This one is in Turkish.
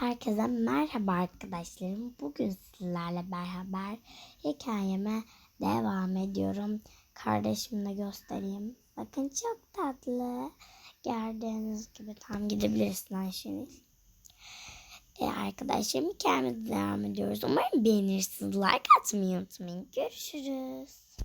Herkese merhaba arkadaşlarım. Bugün sizlerle beraber hikayeme devam ediyorum. Kardeşimle göstereyim. Bakın çok tatlı. Gördüğünüz gibi tam gidebilirsin Ayşeniz. E arkadaşlarım hikayemize devam ediyoruz. Umarım beğenirsiniz. Like atmayı unutmayın. Görüşürüz.